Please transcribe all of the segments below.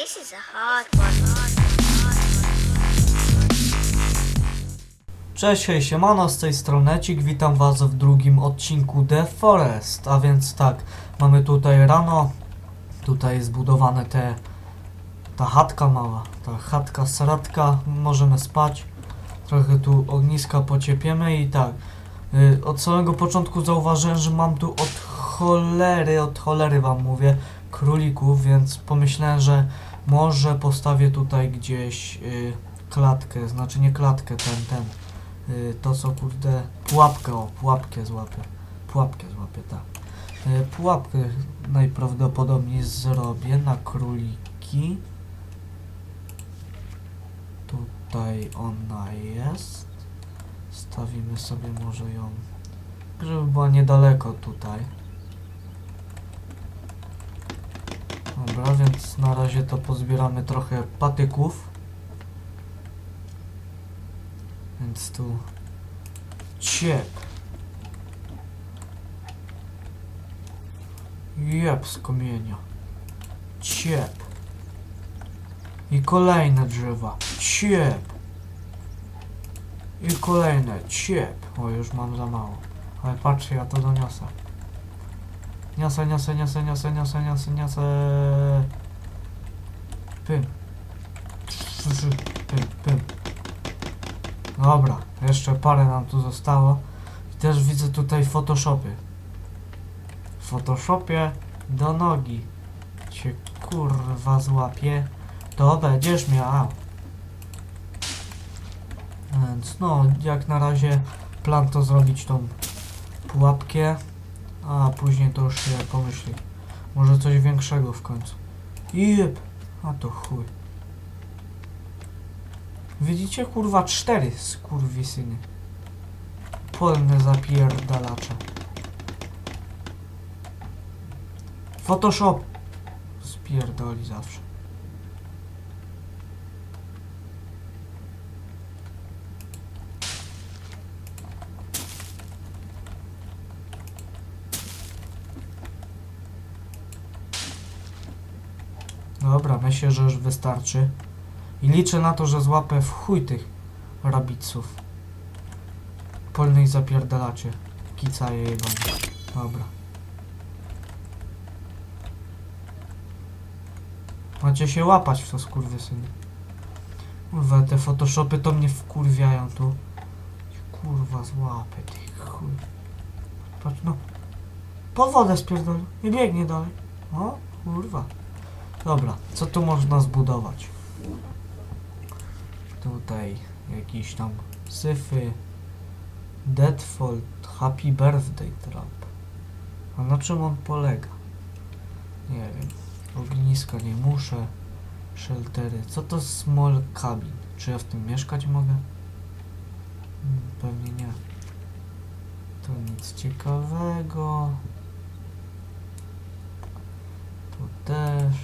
This is a hard one. Cześć, hej, siemano, z tej strony Ecik, witam was w drugim odcinku The Forest, a więc tak, mamy tutaj rano, tutaj jest zbudowane te, ta chatka mała, ta chatka, sratka, możemy spać, trochę tu ogniska pociepiemy i tak, y, od samego początku zauważyłem, że mam tu od cholery, od cholery wam mówię, królików, więc pomyślałem, że może postawię tutaj gdzieś y, klatkę, znaczy nie klatkę, ten, ten, Y, to co kurde pułapkę, o pułapkę złapię. Pułapkę złapię, tak. Y, Pułapkę najprawdopodobniej zrobię na króliki. Tutaj ona jest. Stawimy sobie może ją, żeby była niedaleko tutaj. Dobra, więc na razie to pozbieramy trochę patyków. Więc tu ciep. Jeb z kamienia. Ciep. I kolejne drzewa. Ciep. I kolejne. Ciep. O, już mam za mało. Ale patrzcie, ja to doniosę. Niosę, niosę, niosę, niosę, niosę, niosę, niosę. Pym. Pym, pym. Dobra, jeszcze parę nam tu zostało. I też widzę tutaj Photoshopy. W Photoshopie do nogi. Cię kurwa złapie. To będziesz miał. Więc no, jak na razie plan to zrobić tą pułapkę. A później to już się pomyśli. Może coś większego w końcu. Jeb! A to chuj. Widzicie, kurwa, cztery skurwisyny. Polne zapierdalacze. Photoshop. Spierdoli zawsze. Dobra, myślę, że już wystarczy. I liczę na to, że złapę w chuj tych rabiców. Polnych zapierdalacie. Kicaje jego. Dobra. Macie się łapać w to skurwysyny. Kurwa, te photoshopy to mnie wkurwiają tu. Kurwa, złapę tych chuj. Patrz, no. Pod wodę spierdolę. Nie biegnie dalej. O, kurwa. Dobra, co tu można zbudować? Tutaj jakiś tam syfy. Deadfall, Happy Birthday Trap. A na czym on polega? Nie wiem. Ogniska nie muszę. Sheltery. Co to small cabin? Czy ja w tym mieszkać mogę? Hmm, Pewnie nie. To nic ciekawego. Tu też.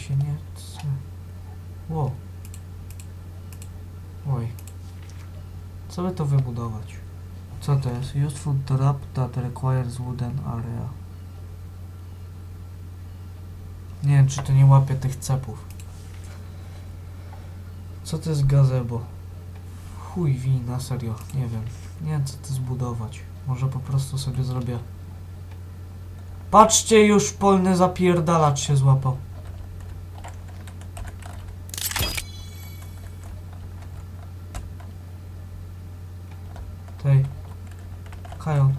Się nie chce. Oj. Co by to wybudować? Co to jest? Useful trap that requires wooden area. Nie wiem, czy to nie łapie tych cepów. Co to jest gazebo? Chuj wina, serio. Nie wiem. Nie wiem, co to zbudować. Może po prostu sobie zrobię... Patrzcie, już polny zapierdalacz się złapał. Tej. Kajon.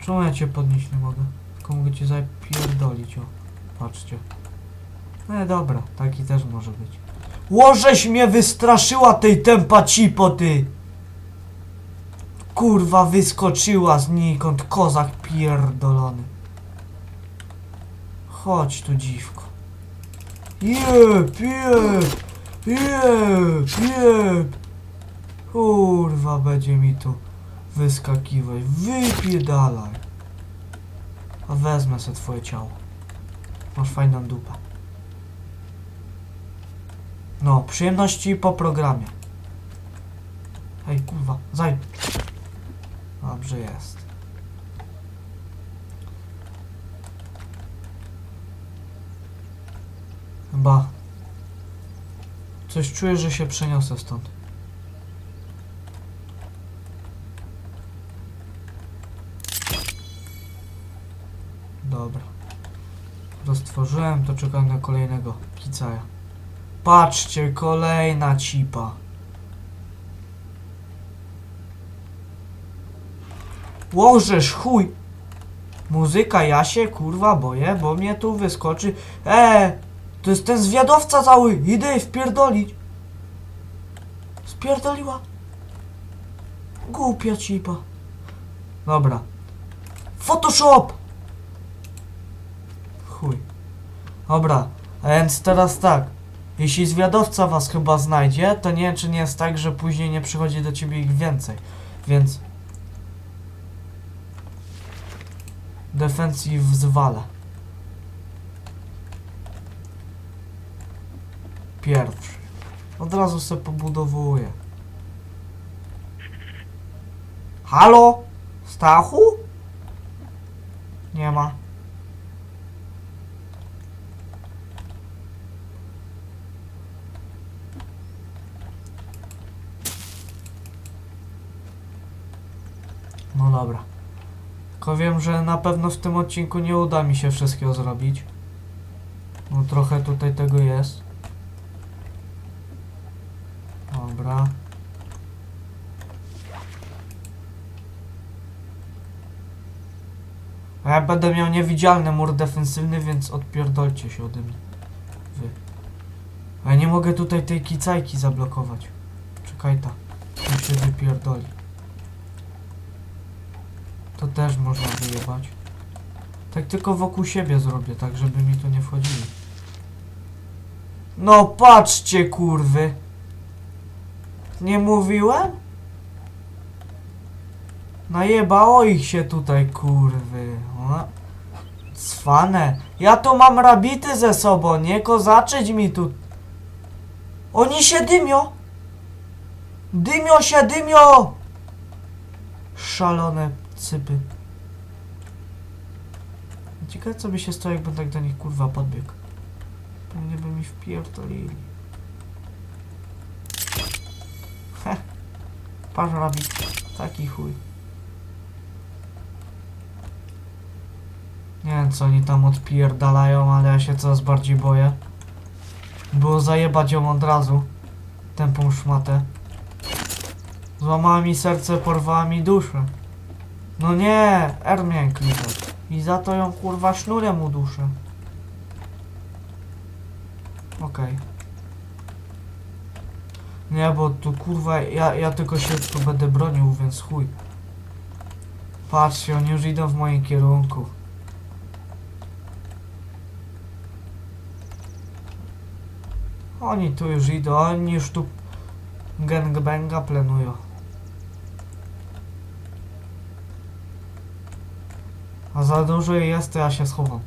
Czemu ja cię podnieść nie mogę? Tylko mogę cię zapierdolić, o. Patrzcie. No dobra, taki też może być. Łożeś mnie wystraszyła tej tempa cipo, ty! Kurwa, wyskoczyła znikąd, kozak pierdolony. Chodź tu, dziwko. Jeb, jeb, jeb, jeb. Kurwa, będzie mi tu wyskakiwać. Wypierdalaj. A wezmę sobie twoje ciało. Masz fajną dupę. No, przyjemności po programie. Hej, kurwa, zaj. Dobrze jest. Chyba. Coś czuję, że się przeniosę stąd. Dobra. Roztworzyłem, to czekam na kolejnego kicaja. Patrzcie, kolejna cipa. Łożesz, chuj! Muzyka, ja się kurwa boję, bo mnie tu wyskoczy. E, to jest ten zwiadowca cały, idę wpierdolić. Spierdoliła. Głupia cipa. Dobra. Photoshop! Chuj. Dobra, a więc teraz tak. Jeśli zwiadowca was chyba znajdzie, to nie wiem, czy nie jest tak, że później nie przychodzi do ciebie ich więcej. Więc... Defensive zwala. Pierwszy. Od razu se pobudowuję. Halo? Stachu? Nie ma. No dobra. Tylko wiem, że na pewno w tym odcinku nie uda mi się wszystkiego zrobić. No trochę tutaj tego jest. Dobra. A ja będę miał niewidzialny mur defensywny, więc odpierdolcie się ode mnie. Wy. A ja nie mogę tutaj tej kicajki zablokować. Czekaj ta. Się wypierdoli. To też można wyjebać. Tak tylko wokół siebie zrobię, tak żeby mi tu nie wchodzili. No patrzcie kurwy. Nie mówiłem? Najebało ich się tutaj kurwy. Cwane. Ja tu mam rabity ze sobą, nie kozaczyć mi tu. Oni się dymią. Dymią się, dymią. Szalone cypy. Ciekawe co by się stało, jakbym tak do nich kurwa podbiegł. Pewnie by mi wpierdolili. Heh. Patrz robi taki chuj. Nie wiem co oni tam odpierdalają, ale ja się coraz bardziej boję. Było zajebać ją od razu. Tępą szmatę. Złamała mi serce, porwała mi duszę. No nie, R miałem. I za to ją kurwa sznurem uduszę. Okej. Nie, bo tu kurwa, ja, ja tylko się tu będę bronił, więc chuj. Patrzcie, oni już idą w moim kierunku. Oni tu już idą, oni już tu gangbanga planują. A za dużo jest, to ja się schowam.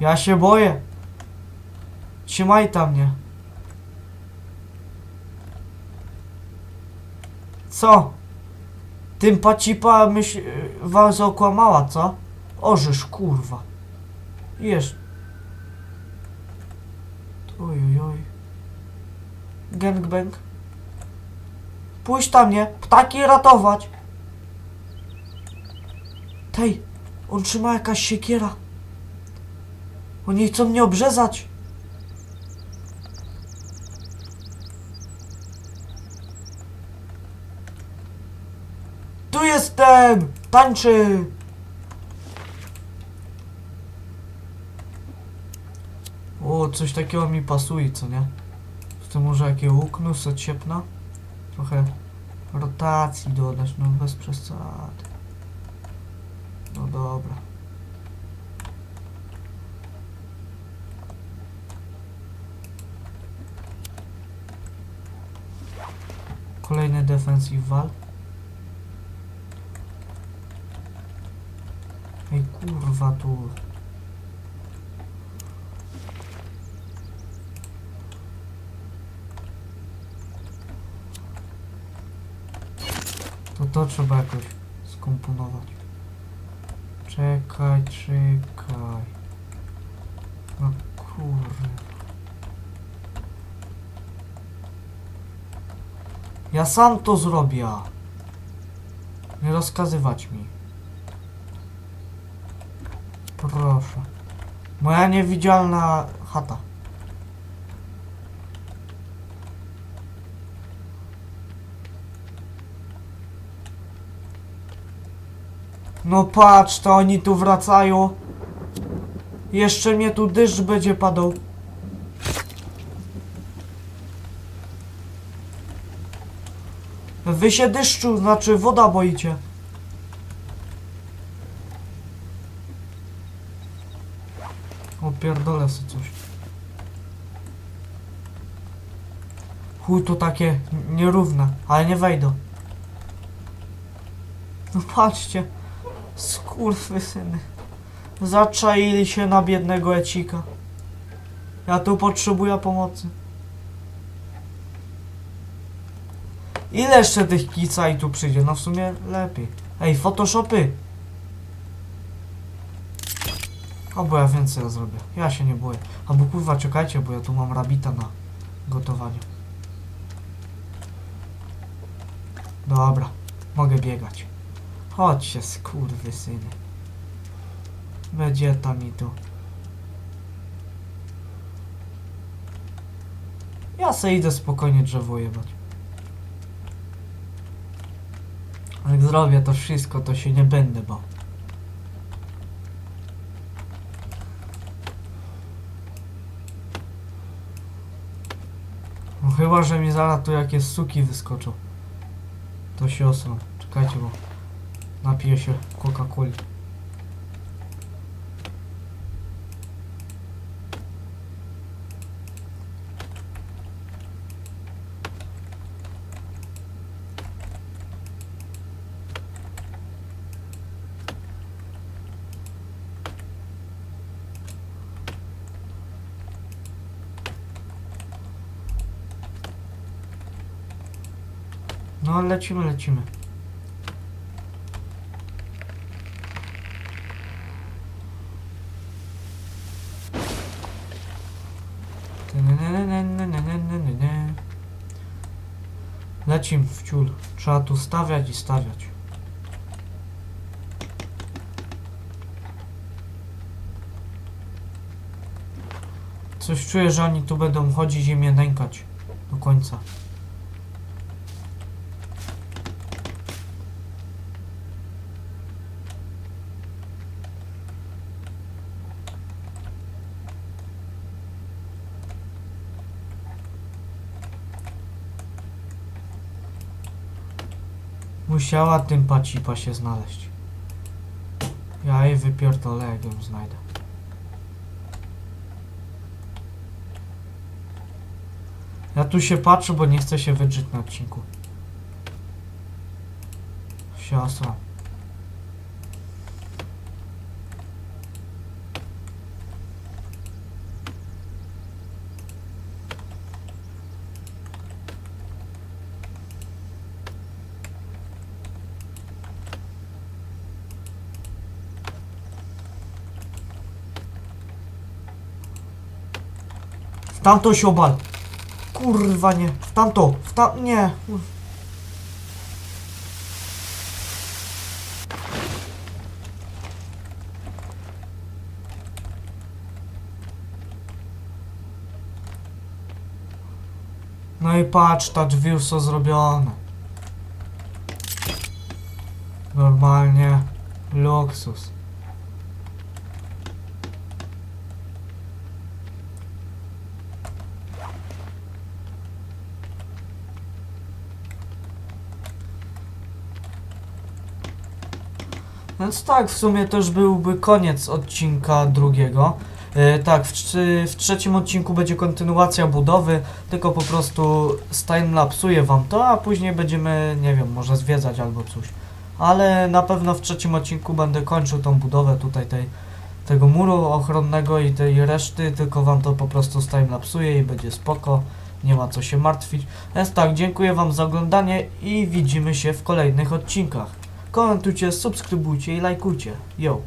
Ja się boję. Trzymaj tam mnie. Co? Tym pacipa myśl... was okłamała, co? Orzesz, kurwa. Jesz. Oj, oj, oj. Gangbang. Pójdź tam, nie? Ptaki ratować. Tej, on trzyma jakaś siekiera. Oni chcą mnie obrzezać. Tu jestem! Tańczy! O, coś takiego mi pasuje, co nie? To może jakie łuknu, ciepna? Trochę rotacji dodać, no bez przesady. No dobra. Kolejny defensive wal. Ej kurwa tu. To trzeba jakoś skomponować. Czekaj, czekaj. No kurde. Ja sam to zrobię. Nie rozkazywać mi. Proszę. Moja niewidzialna chata. No patrz, to oni tu wracają. Jeszcze mnie tu deszcz będzie padał. Wy się deszczu, znaczy woda boicie. Opierdolę sobie coś. Chuj to takie nierówne, ale nie wejdą. No patrzcie. Skurwysyny. Zaczaili się na biednego Ecika. Ja tu potrzebuję pomocy. Ile jeszcze tych kica i tu przyjdzie? No w sumie lepiej. Ej, photoshopy! O, bo ja więcej zrobię. Ja się nie boję. Albo kurwa, czekajcie, bo ja tu mam rabita na gotowanie. Dobra, mogę biegać. Chodźcie, skurwysyny. Będzie tam i tu. Ja se idę spokojnie drzewo jebać. Jak zrobię to wszystko, to się nie będę bał. No chyba, że mi zaraz tu jakieś suki wyskoczą. To się osram. Czekajcie, bo Напью еще Кока-Коль. Ну, а lecimy, lecimy. Lecim w ciul. Trzeba tu stawiać i stawiać. Coś czuję, że oni tu będą chodzić i mnie nękać do końca. Musiała tym pacipa się znaleźć. Ja jej wypierdolę, jak ją znajdę. Ja tu się patrzę, bo nie chcę się wydrzeć na odcinku. Siostra. W tamto się obal. Kurwa nie. W tamto. W tam... Nie. No i patrz, ta drzwi już są zrobione. Normalnie luksus. Więc tak, w sumie to już byłby koniec odcinka drugiego. E, tak, w, w trzecim odcinku będzie kontynuacja budowy, tylko po prostu timelapsuję wam to, a później będziemy, nie wiem, może zwiedzać albo coś. Ale na pewno w trzecim odcinku będę kończył tą budowę tutaj tej, tego muru ochronnego i tej reszty, tylko wam to po prostu timelapsuję i będzie spoko. Nie ma co się martwić. Więc tak, dziękuję wam za oglądanie i widzimy się w kolejnych odcinkach. Komentujcie, subskrybujcie și lajkujcie. Yo!